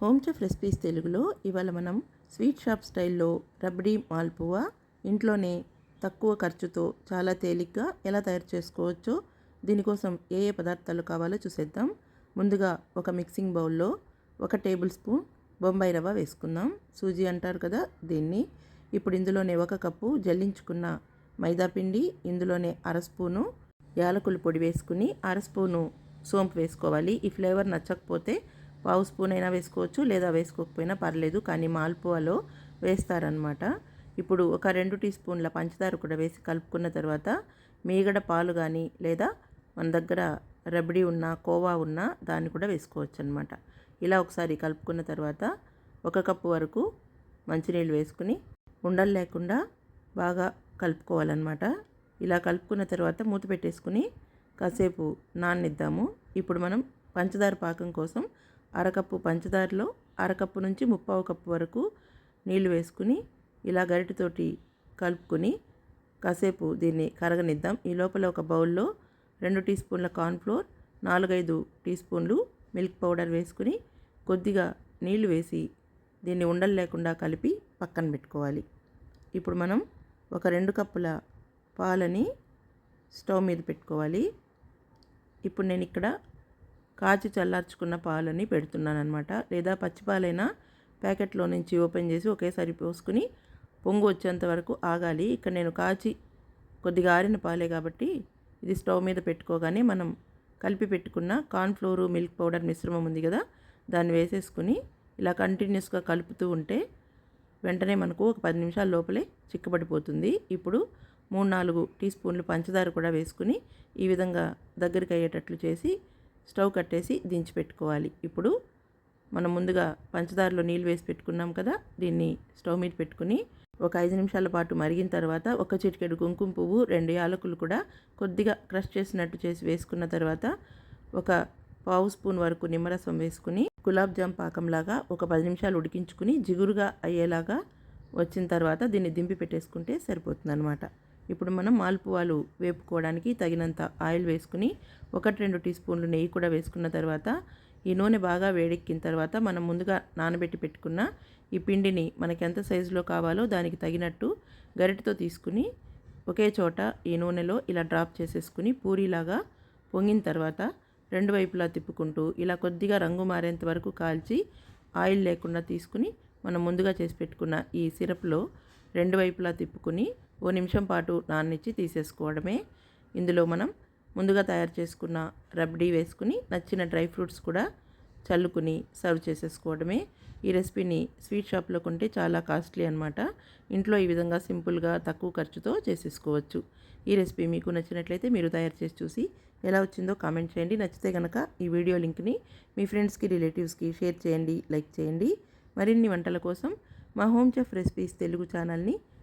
Home chef recipes తెలుగులో. ఇవాళ మనం స్వీట్ షాప్ స్టైల్లో రబ్డీ మాల్పువా ఇంట్లోనే తక్కువ ఖర్చుతో చాలా తేలిగ్గా ఎలా తయారు చేసుకోవచ్చో దీనికోసం ఏ ఏ పదార్థాలు కావాలో చూసేద్దాం. ముందుగా ఒక మిక్సింగ్ బౌల్లో ఒక టేబుల్ స్పూన్ బొంబాయి రవ్వ వేసుకుందాం. సూజీ అంటారు కదా దీన్ని. ఇప్పుడు ఇందులోనే ఒక కప్పు జల్లించుకున్న మైదాపిండి ఇందులోనే అర స్పూను యాలకుల పొడి వేసుకుని అర స్పూను సోంపు వేసుకోవాలి. ఈ ఫ్లేవర్ నచ్చకపోతే పావు స్పూన్ అయినా వేసుకోవచ్చు లేదా వేసుకోకపోయినా పర్లేదు కానీ మాల్పువాలో వేస్తారనమాట ఇప్పుడు ఒక రెండు టీ స్పూన్ల పంచదార కూడా వేసి కలుపుకున్న తర్వాత మీగడ పాలు కానీ లేదా మన దగ్గర రబడి ఉన్న కోవా ఉన్న దాన్ని కూడా వేసుకోవచ్చు అనమాట ఇలా ఒకసారి కలుపుకున్న తర్వాత ఒక కప్పు వరకు మంచినీళ్ళు వేసుకుని ఉండలు లేకుండా బాగా కలుపుకోవాలన్నమాట. ఇలా కలుపుకున్న తర్వాత మూత పెట్టేసుకుని కాసేపు నాననిద్దాము ఇప్పుడు మనం పంచదార పాకం కోసం అరకప్పు పంచదారలో అరకప్పు నుంచి ముప్పావు కప్పు వరకు నీళ్ళు వేసుకుని ఇలా గరిటెతోటి కలుపుకొని కాసేపు దీన్ని కరగనిద్దాం. ఈ లోపల ఒక బౌల్లో రెండు టీ స్పూన్ల కార్న్ఫ్లోర్ నాలుగైదు టీ స్పూన్లు మిల్క్ పౌడర్ వేసుకుని కొద్దిగా నీళ్ళు వేసి దీన్ని ఉండలు లేకుండా కలిపి పక్కన పెట్టుకోవాలి. ఇప్పుడు మనం ఒక రెండు కప్పుల పాలని స్టవ్ మీద పెట్టుకోవాలి. ఇప్పుడు నేను ఇక్కడ కాచి చల్లార్చుకున్న పాలని పెడుతున్నాను అనమాట లేదా పచ్చిపాలైనా ప్యాకెట్లో నుంచి ఓపెన్ చేసి ఒకేసారి పోసుకుని పొంగు వచ్చేంత వరకు ఆగాలి. ఇక్కడ నేను కాచి కొద్దిగా ఆరిన పాలే కాబట్టి ఇది స్టవ్ మీద పెట్టుకోగానే మనం కలిపి పెట్టుకున్న కార్న్ఫ్లోరు మిల్క్ పౌడర్ మిశ్రమం ఉంది కదా దాన్ని వేసేసుకుని ఇలా కంటిన్యూస్గా కలుపుతూ ఉంటే వెంటనే మనకు ఒక పది నిమిషాల లోపలే చిక్కబడిపోతుంది. ఇప్పుడు మూడు నాలుగు టీ స్పూన్లు పంచదార కూడా వేసుకుని ఈ విధంగా దగ్గరికి అయ్యేటట్లు చేసి స్టవ్ కట్టేసి దించి పెట్టుకోవాలి. ఇప్పుడు మనం ముందుగా పంచదారలో నీళ్ళు వేసి పెట్టుకున్నాం కదా దీన్ని స్టవ్ మీద పెట్టుకుని ఒక ఐదు నిమిషాల పాటు మరిగిన తర్వాత ఒక చిటికెడు కుంకుమ పువ్వు రెండు యాలకులు కూడా కొద్దిగా క్రష్ చేసినట్టు చేసి వేసుకున్న తర్వాత ఒక పావు స్పూన్ వరకు నిమ్మరసం వేసుకుని గులాబ్ జామ్ పాకంలాగా ఒక పది నిమిషాలు ఉడికించుకుని జిగురుగా అయ్యేలాగా వచ్చిన తర్వాత దీన్ని దింపి పెట్టేసుకుంటే సరిపోతుంది అనమాట ఇప్పుడు మనం మాల్పువాలు వేపుకోవడానికి తగినంత ఆయిల్ వేసుకుని ఒకటి రెండు టీ స్పూన్లు నెయ్యి కూడా వేసుకున్న తర్వాత ఈ నూనె బాగా వేడెక్కిన తర్వాత మనం ముందుగా నానబెట్టి పెట్టుకున్న ఈ పిండిని మనకి ఎంత సైజులో కావాలో దానికి తగినట్టు గరిటతో తీసుకుని ఒకే చోట ఈ నూనెలో ఇలా డ్రాప్ చేసేసుకుని పూరీలాగా పొంగిన తర్వాత రెండు వైపులా తిప్పుకుంటూ ఇలా కొద్దిగా రంగు మారేంత వరకు కాల్చి ఆయిల్ లేకుండా తీసుకుని మనం ముందుగా చేసి పెట్టుకున్న ఈ సిరప్లో రెండు వైపులా తిప్పుకుని ఓ నిమిషం పాటు నాన్నిచ్చి తీసేసుకోవడమే. ఇందులో మనం ముందుగా తయారు చేసుకున్న రబ్డీ వేసుకుని నచ్చిన డ్రై ఫ్రూట్స్ కూడా చల్లుకుని సర్వ్ చేసేసుకోవడమే. ఈ రెసిపీని స్వీట్ షాప్లో కొంటే చాలా కాస్ట్లీ అనమాట ఇంట్లో ఈ విధంగా సింపుల్గా తక్కువ ఖర్చుతో చేసేసుకోవచ్చు. ఈ రెసిపీ మీకు నచ్చినట్లయితే మీరు తయారు చేసి చూసి ఎలా వచ్చిందో కామెంట్ చేయండి. నచ్చితే కనుక ఈ వీడియో లింక్ని మీ ఫ్రెండ్స్కి రిలేటివ్స్కి షేర్ చేయండి లైక్ చేయండి. మరిన్ని వంటల కోసం మా హోమ్ చెఫ్ రెసిపీస్ తెలుగు ఛానల్ని